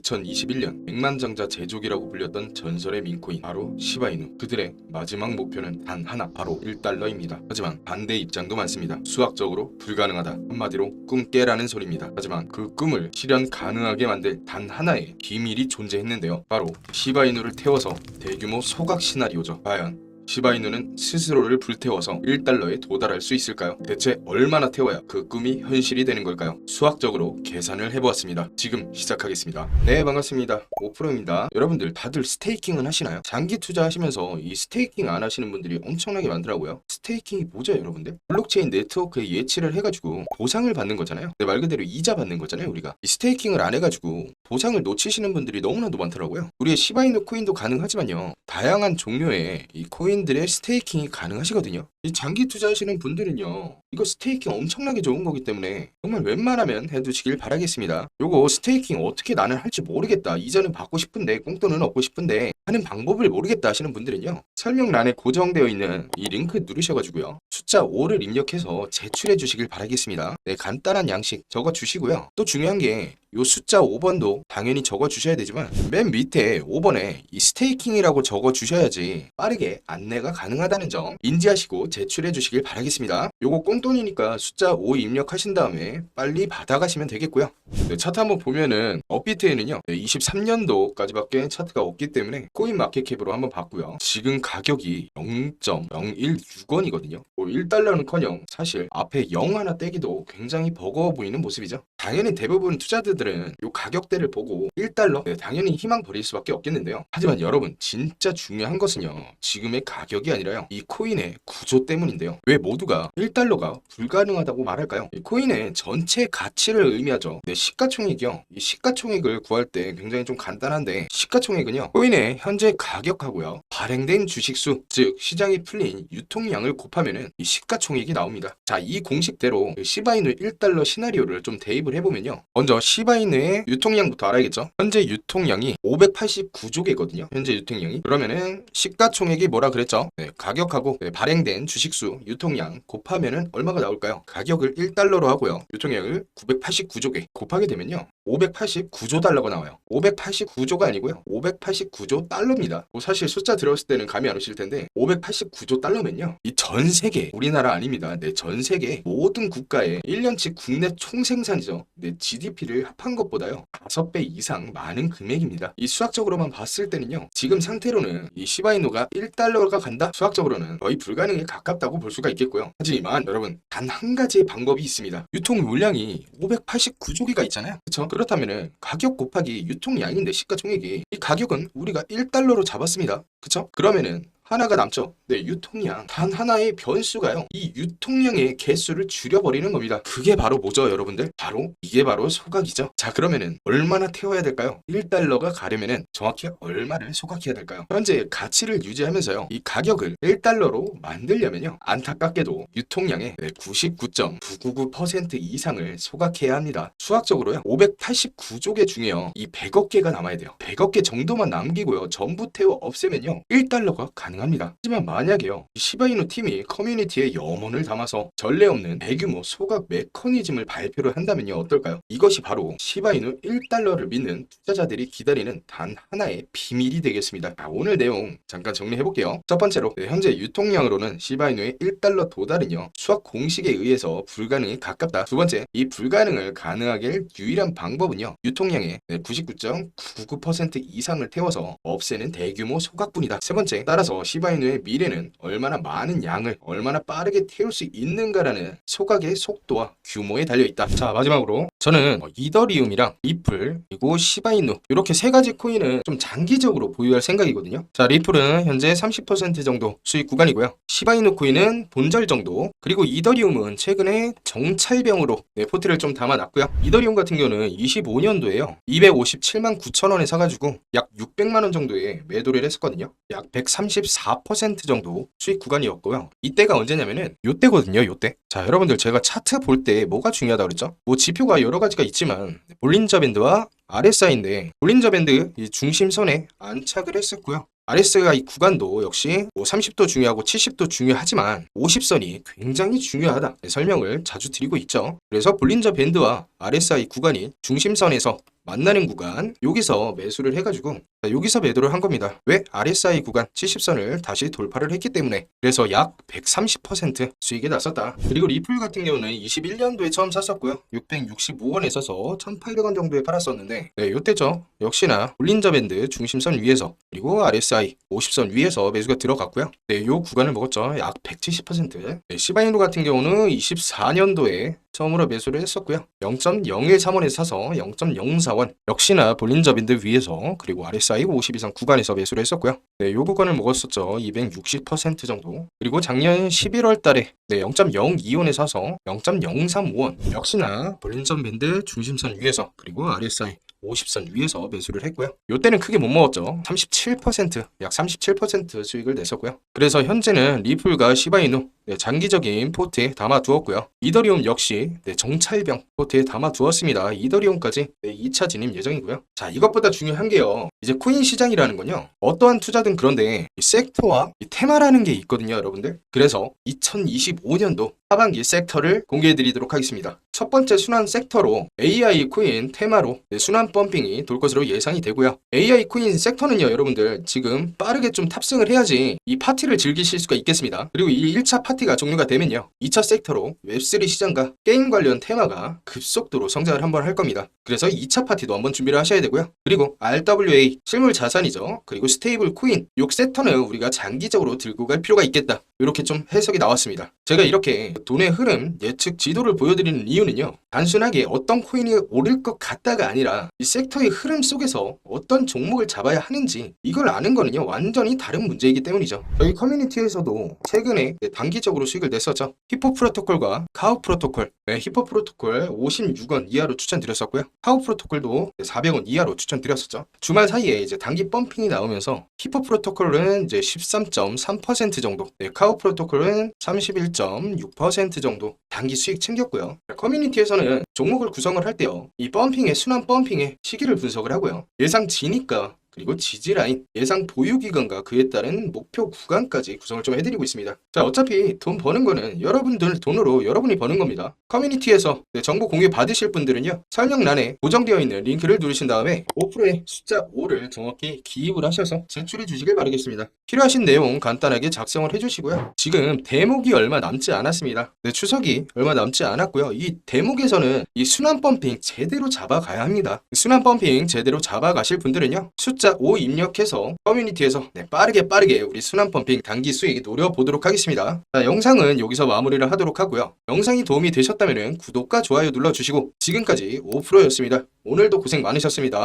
2021년 백만장자 제조기라고 불렸던 전설의 민코인 바로 시바이누. 그들의 마지막 목표는 단 하나 바로 1달러입니다. 하지만 반대 입장도 많습니다. 수학적으로 불가능하다. 한마디로 꿈 깨라는 소리입니다. 하지만 그 꿈을 실현 가능하게 만들 단 하나의 비밀이 존재했는데요. 바로 시바이누를 태워서 대규모 소각 시나리오죠. 과연 시바이누는 스스로를 불태워서 1달러에 도달할 수 있을까요? 대체 얼마나 태워야 그 꿈이 현실이 되는 걸까요? 수학적으로 계산을 해보았습니다. 지금 시작하겠습니다. 네 반갑습니다. 오프로입니다. 여러분들 다들 스테이킹은 하시나요? 장기 투자하시면서 이 스테이킹 안 하시는 분들이 엄청나게 많더라고요. 스테이킹이 뭐죠 여러분들? 블록체인 네트워크에 예치를 해가지고 보상을 받는 거잖아요. 네, 말 그대로 이자 받는 거잖아요 우리가. 이 스테이킹을 안 해가지고 보상을 놓치시는 분들이 너무나도 많더라고요. 우리의 시바이누 코인도 가능하지만요. 다양한 종류의 이 코인 들의 스테이킹이 가능하시거든요. 이 장기 투자하시는 분들은요. 이거 스테이킹 엄청나게 좋은 거기 때문에 정말 웬만하면 해두시길 바라겠습니다. 요거 스테이킹 어떻게 나는 할지 모르겠다. 이자는 받고 싶은데 꽁돈은 얻고 싶은데 하는 방법을 모르겠다 하시는 분들은요. 설명란에 고정되어 있는 이 링크 누르셔가지고요. 숫자 5를 입력해서 제출해 주시길 바라겠습니다. 네, 간단한 양식 적어 주시고요. 또 중요한 게 요 숫자 5번도 당연히 적어 주셔야 되지만 맨 밑에 5번에 이 스테이킹이라고 적어 주셔야지 빠르게 안내가 가능하다는 점 인지하시고 제출해 주시길 바라겠습니다. 요거 꽁돈이니까 숫자 5 입력하신 다음에 빨리 받아가시면 되겠고요. 네, 차트 한번 보면은 업비트에는요 23년도까지밖에 차트가 없기 때문에 코인 마켓캡으로 한번 봤고요. 지금 가격이 0.016원이거든요. 뭐 1달러는커녕 사실 앞에 0 하나 떼기도 굉장히 버거워 보이는 모습이죠. 당연히 대부분 투자자들은 이 가격대를 보고 1달러 네, 당연히 희망 버릴 수밖에 없겠는데요. 하지만 여러분 진짜 중요한 것은요. 지금의 가격이 아니라요. 이 코인의 구조 때문인데요. 왜 모두가 1달러가 불가능하다고 말할까요? 이 코인의 전체 가치를 의미하죠. 네, 시가총액이요. 이 시가총액을 구할 때 굉장히 좀 간단한데 시가총액은요. 코인의 현재 가격하고요. 발행된 주식수 즉 시장이 풀린 유통량을 곱하면은 이 시가총액이 나옵니다. 자, 이 공식대로 그 시바이누 1달러 시나리오를 좀 대입을 해보면요. 먼저 시바이누의 유통량부터 알아야겠죠. 현재 유통량이 589조 개거든요. 현재 유통량이. 그러면은 시가총액이 뭐라 그랬죠? 네, 가격하고 네, 발행된 주식수 유통량 곱하면은 얼마가 나올까요? 가격을 1달러로 하고요. 유통량을 989조 개 곱하게 되면요. 589조 달러가 나와요. 589조가 아니고요. 589조 달러입니다. 뭐 사실 숫자 들었을 때는 감이 안 오실 텐데 589조 달러면요. 이 전 세계 우리나라 아닙니다. 네, 전 세계 모든 국가의 1년치 국내 총생산이죠. 네, GDP를 합한 것보다요. 5배 이상 많은 금액입니다. 이 수학적으로만 봤을 때는요. 지금 상태로는 이 시바이노가 1달러가 간다? 수학적으로는 거의 불가능에 가깝다고 볼 수가 있겠고요. 하지만 여러분 단 한 가지의 방법이 있습니다. 유통 물량이 589조 개가 있잖아요. 그렇죠? 그렇다면은 가격 곱하기 유통량인데 시가총액이 이 가격은 우리가 1달러로 잡았습니다. 그쵸? 그러면은 하나가 남죠. 네, 유통량. 단 하나의 변수가요. 이 유통량의 개수를 줄여버리는 겁니다. 그게 바로 뭐죠, 여러분들? 바로 이게 바로 소각이죠. 자, 그러면은 얼마나 태워야 될까요? 1달러가 가려면은 정확히 얼마를 소각해야 될까요? 현재 가치를 유지하면서요. 이 가격을 1달러로 만들려면요. 안타깝게도 유통량의 99.999% 이상을 소각해야 합니다. 수학적으로요. 589조 개 중에요. 이 100억 개가 남아야 돼요. 100억 개 정도만 남기고요. 전부 태워 없애면요. 1달러가 가능 합니다. 하지만 만약에요. 이 시바이누 팀이 커뮤니티에 염원을 담아서 전례 없는 대규모 소각 메커니즘을 발표를 한다면요. 어떨까요? 이것이 바로 시바이누 1달러를 믿는 투자자들이 기다리는 단 하나의 비밀이 되겠습니다. 자, 오늘 내용 잠깐 정리해 볼게요. 첫 번째로 네, 현재 유통량으로는 시바이누의 1달러 도달은요. 수학 공식에 의해서 불가능에 가깝다. 두 번째, 이 불가능을 가능하게 할 유일한 방법은요. 유통량의 99.99% 이상을 태워서 없애는 대규모 소각분이다. 세 번째, 따라서 시바이누의 미래는 얼마나 많은 양을 얼마나 빠르게 태울 수 있는가라는 소각의 속도와 규모에 달려 있다. 자, 마지막으로 저는 어, 이더리움이랑 리플 그리고 시바이누 이렇게 세 가지 코인은 좀 장기적으로 보유할 생각이거든요. 자, 리플은 현재 30% 정도 수익 구간이고요. 시바이누 코인은 본절 정도 그리고 이더리움은 최근에 정찰병으로 네, 포트를 좀 담아놨고요. 이더리움 같은 경우는 25년도에요. 257만 9천 원에 사가지고 약 600만 원 정도에 매도를 했었거든요. 약 134% 정도 수익 구간이었고요. 이때가 언제냐면은 요때거든요. 요때. 자, 여러분들 제가 차트 볼 때 뭐가 중요하다고 그랬죠? 뭐 지표가 여러 가지가 있지만 볼린저 밴드와 RSI인데 볼린저 밴드 이 중심선에 안착을 했었고요. RS가 이 구간도 역시 뭐 30도 중요하고 70도 중요하지만 50선이 굉장히 중요하다 설명을 자주 드리고 있죠. 그래서 볼린저 밴드와 RSI 구간이 중심선에서 만나는 구간 여기서 매수를 해가지고 자, 여기서 매도를 한 겁니다. 왜? RSI 구간 70선을 다시 돌파를 했기 때문에 그래서 약 130% 수익이 났었다. 그리고 리플 같은 경우는 21년도에 처음 샀었고요. 665원에 사서 1,800원 정도에 팔았었는데 네, 요때죠. 역시나 볼린저 밴드 중심선 위에서 그리고 RSI 50선 위에서 매수가 들어갔고요. 네, 요 구간을 먹었죠. 약 170%. 네, 시바이노 같은 경우는 24년도에 처음으로 매수를 했었고요. 0.013원에 사서 0.04원 역시나 볼린저 밴드 위에서 그리고 RSI 50 이상 구간에서 매수를 했었고요. 네, 요 구간을 먹었었죠. 260% 정도. 그리고 작년 11월 달에 네, 0.02원에 사서 0.035원 역시나 볼린저 밴드 중심선 위에서 그리고 RSI 50선 위에서 매수를 했고요. 요때는 크게 못 먹었죠. 37%, 약 37% 수익을 냈었고요. 그래서 현재는 리플과 시바이누 네, 장기적인 포트에 담아두었고요. 이더리움 역시 네, 정찰병 포트에 담아두었습니다. 이더리움까지 네, 2차 진입 예정이고요. 자, 이것보다 중요한 게요. 이제 코인 시장이라는 건요. 어떠한 투자든 그런데 이 섹터와 이 테마라는 게 있거든요, 여러분들. 그래서 2025년도 하반기 섹터를 공개해 드리도록 하겠습니다. 첫 번째 순환 섹터로 AI 코인 테마로 네, 순환 펌핑이 돌 것으로 예상이 되고요. AI 코인 섹터는요, 여러분들 지금 빠르게 좀 탑승을 해야지 이 파티를 즐기실 수가 있겠습니다. 그리고 이 1차 파티가 종료가 되면요. 2차 섹터로 웹3 시장과 게임 관련 테마가 급속도로 성장을 한번 할 겁니다. 그래서 2차 파티도 한번 준비를 하셔야 되고요. 그리고 RWA 실물 자산이죠. 그리고 스테이블 코인 요 섹터는 우리가 장기적으로 들고 갈 필요가 있겠다. 이렇게 좀 해석이 나왔습니다. 제가 이렇게 돈의 흐름 예측 지도를 보여드리는 이유는요. 단순하게 어떤 코인이 오를 것 같다가 아니라 이 섹터의 흐름 속에서 어떤 종목을 잡아야 하는지 이걸 아는 거는요. 완전히 다른 문제이기 때문이죠. 저희 커뮤니티에서도 최근에 네, 단기적으로 수익을 냈었죠. 히포 프로토콜과 카우 프로토콜. 네, 히포 프로토콜 56원 이하로 추천드렸었고요. 카우 프로토콜도 400원 이하로 추천드렸었죠. 주말 사이에 이제 단기 펌핑이 나오면서 히포 프로토콜은 이제 13.3% 정도, 네, 카우 프로토콜은 31.6% 정도 단기 수익 챙겼고요. 커뮤니티에서는 종목을 구성을 할 때요. 이 펌핑의 순환 펌핑의 시기를 분석을 하고요. 예상 지니까 그리고 지지 라인, 예상 보유 기간과 그에 따른 목표 구간까지 구성을 좀 해드리고 있습니다. 자, 어차피 돈 버는 거는 여러분들 돈으로 여러분이 버는 겁니다. 커뮤니티에서 네, 정보 공유 받으실 분들은요, 설명란에 고정되어 있는 링크를 누르신 다음에 5%의 숫자 5를 정확히 기입을 하셔서 제출해 주시길 바라겠습니다. 필요하신 내용 간단하게 작성을 해주시고요. 지금 대목이 얼마 남지 않았습니다. 네, 추석이 얼마 남지 않았고요. 이 대목에서는 이 순환 펌핑 제대로 잡아가야 합니다. 순환 펌핑 제대로 잡아가실 분들은요, 숫자 5 입력해서 커뮤니티에서 네, 빠르게 빠르게 우리 순환 펌핑 단기 수익 노려보도록 하겠습니다. 자, 영상은 여기서 마무리를 하도록 하고요. 영상이 도움이 되셨다면 구독과 좋아요 눌러주시고 지금까지 5%였습니다. 오늘도 고생 많으셨습니다.